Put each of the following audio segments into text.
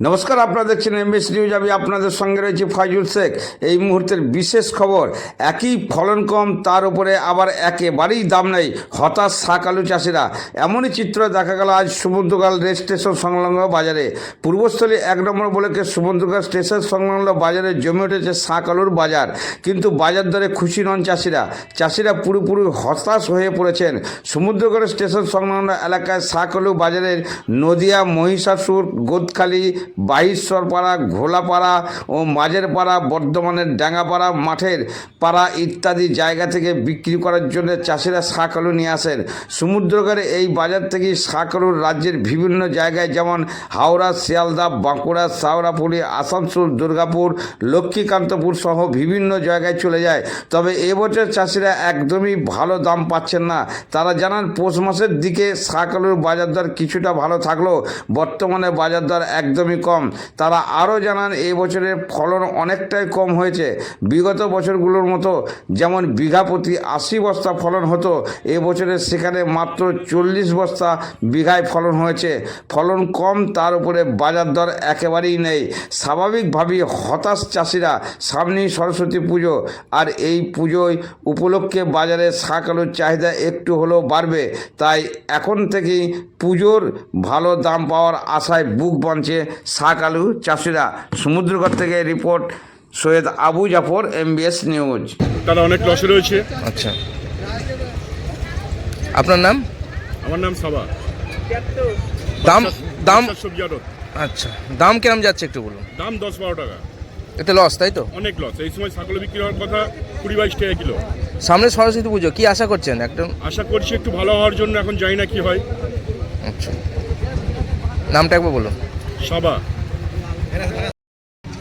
নমস্কার, আপনারা দেখছেন এমএস নিউজ আমি আপনাদের সঙ্গে রয়েছে ফাইজুল শেখ। এই মুহূর্তের বিশেষ খবর, একই ফলন কম, তার উপরে আবার একেবারেই দাম নেই। হতাশ শাক আলু চাষিরা। এমনই চিত্র দেখা গেল আজ সমুদ্রকাল রেল স্টেশন সংলগ্ন বাজারে। পূর্বস্থলী এক নম্বর বলেকে সমুদ্রকাল স্টেশন সংলগ্ন বাজারে জমে উঠেছে শাক আলুর বাজার। কিন্তু বাজার দরে খুশি নন চাষিরা। চাষিরা পুরোপুরি হতাশ হয়ে পড়েছেন। সমুদ্রকর স্টেশন সংলগ্ন এলাকায় শাক আলু বাজারের নদিয়া, মহিষাসুর, গোদখালি বাহিশ্বরপাড়া ঘোলাপাড়া ও মাঝের পাড়া বর্ধমানের ডাঙ্গাপাড়া মাঠের পাড়া ইত্যাদি জায়গা থেকে বিক্রি করার জন্য চাষিরা শাক আলু নিয়ে আসেন। সমুদ্রকারে এই বাজার থেকেই শাক আলুর রাজ্যের বিভিন্ন জায়গায় যেমন হাওড়া, শিয়ালদা, বাঁকুড়া শাওড়াপুরি আসানসোল, দুর্গাপুর, লক্ষ্মীকান্তপুর সহ বিভিন্ন জায়গায় চলে যায়। তবে এবছর চাষিরা একদমই ভালো দাম পাচ্ছেন না। তারা জানান, পৌষ মাসের দিকে শাক আলুর বাজার দর কিছুটা ভালো থাকলেও বর্তমানে বাজার দর একদমই কম। তারা আরও জানান, এই বছরের ফলন অনেকটাই কম হয়েছে। বিগত বছরগুলোর মতো যেমন বিঘা প্রতি আশি বস্তা ফলন হতো এবছরে সেখানে মাত্র চল্লিশ বস্তা বিঘায় ফলন হয়েছে। ফলন কম, তার উপরে বাজার দর একেবারেই নেই। স্বাভাবিকভাবেই হতাশ চাষিরা সামনেই সরস্বতী পুজো আর এই পুজোয় উপলক্ষে বাজারে শাক আলুর চাহিদা একটু হলেও বাড়বে। তাই এখন থেকেই পুজোর ভালো দাম পাওয়ার আশায় বুক বাঁধছে শাক আলু চাষিরা। সমুদ্রগড় থেকে report Syed Abu Jafar MBS news তারা অনেক লসে রয়েছে। আচ্ছা। আপনার নাম? আমার নাম সাবা। দাম দাম সবজি আড়ত আচ্ছা। দাম কিরম যাচ্ছে একটু বলুন? দাম দশ বারো টাকা। এতে লস তাই তো? অনেক লস এই সময় ছাগল বিক্রি হওয়ার কথা কুড়ি বাইশ টাকা কিলো। সামনে সরস্বতী পুজো কি আশা করছেন? একদম আশা করছি একটু ভালো হওয়ার জন্য এখন জানি না কি হয়। আচ্ছা। নামটা একবার বলুন। সাবা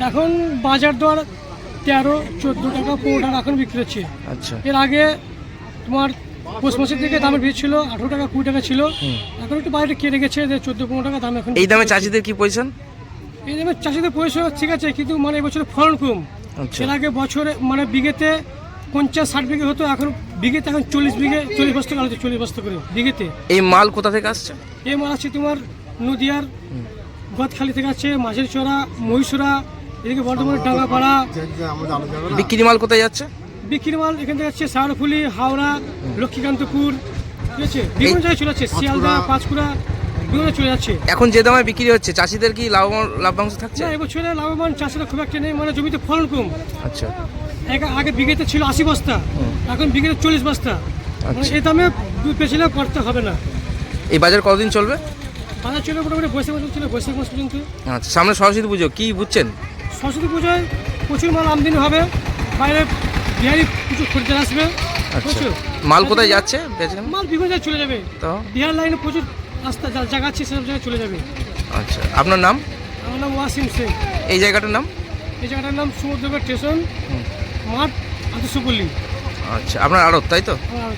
এখন বাজার দর তেরো চোদ্দ টাকা পনেরো টাকা এখন বিক্রি হচ্ছে। আচ্ছা। এর আগে তোমার পৌষ মাসের দিকে দামের বেশি ছিল আঠেরো টাকা কুড়ি টাকা ছিল। এখন একটু বাজারে কেটে গেছে যে চোদ্দ পনেরো টাকা দাম এখন এই দামে চাষিদের কি পজিশন এই দামে চাষিদের পয়সা ঠিক আছে কিন্তু মানে এবছর ফলন কম। আচ্ছা। এর আগে বছরে মানে বিঘেতে পঞ্চাশ ষাট বিঘে হতো এখন বিঘেতে এখন চল্লিশ বিঘে চল্লিশ বস্তা করে হচ্ছে চল্লিশ বস্তা করে বিঘেতে। এই মাল কোথা থেকে আসছে? এই মাল আছে তোমার নদিয়ার গদখালি থেকে আছে মাঝের চড়া মহিষুরা এদিকে বর্ধমানের ডাঙ্গাপাড়া। বিক্রি মাল কোথায় যাচ্ছে? বিক্রি মাল এখান থেকে যাচ্ছে সারফুলি হাওড়া লক্ষ্মীকান্তপুর ঠিক আছে? বিভিন্ন জায়গায় চলে যাচ্ছে শিয়ালদা পাঁচকুড়া বিভিন্ন চলে যাচ্ছে। এখন যে দামে বিক্রি হচ্ছে চাষিদের কি লাভ লাভ্যাংশ থাকছে? না এবছরে লাভবান চাষিরা খুব একটা নেই মানে জমিতে ফলন কম। আচ্ছা। আগে- আগে বিঘেতে ছিল আশি বস্তা এখন বিঘেতে চল্লিশ বস্তা। মানে আচ্ছা। এই দামে দুধ পেছিলে করতে হবে না। এই বাজার কতদিন চলবে? বাজার চলে মোটামুটি বৈশাখ মাস ছিল বৈশাখ মাস পর্যন্ত। আচ্ছা সামনে সরস্বতী পুজো কি বুঝছেন? সরস্বতী পুজোয় প্রচুর মাল আমদানি হবে বাইরে বিহারি প্রচুর খরিদ্দার আসবে আচ্ছা। মাল কোথায় যাচ্ছে মাল বিভিন্ন জায়গায় চলে যাবে। তো? বিহার লাইনে প্রচুর রাস্তা জায়গা আছে সেসব জায়গায় চলে যাবে। আচ্ছা আপনার নাম? আমার নাম ওয়াসিম শেখ এই জায়গাটার নাম? এই জায়গাটার নাম সমুদ্রগড় স্টেশন মাঠ আদর্শপল্লী আচ্ছা আপনার আড়ত তাই তো? আমার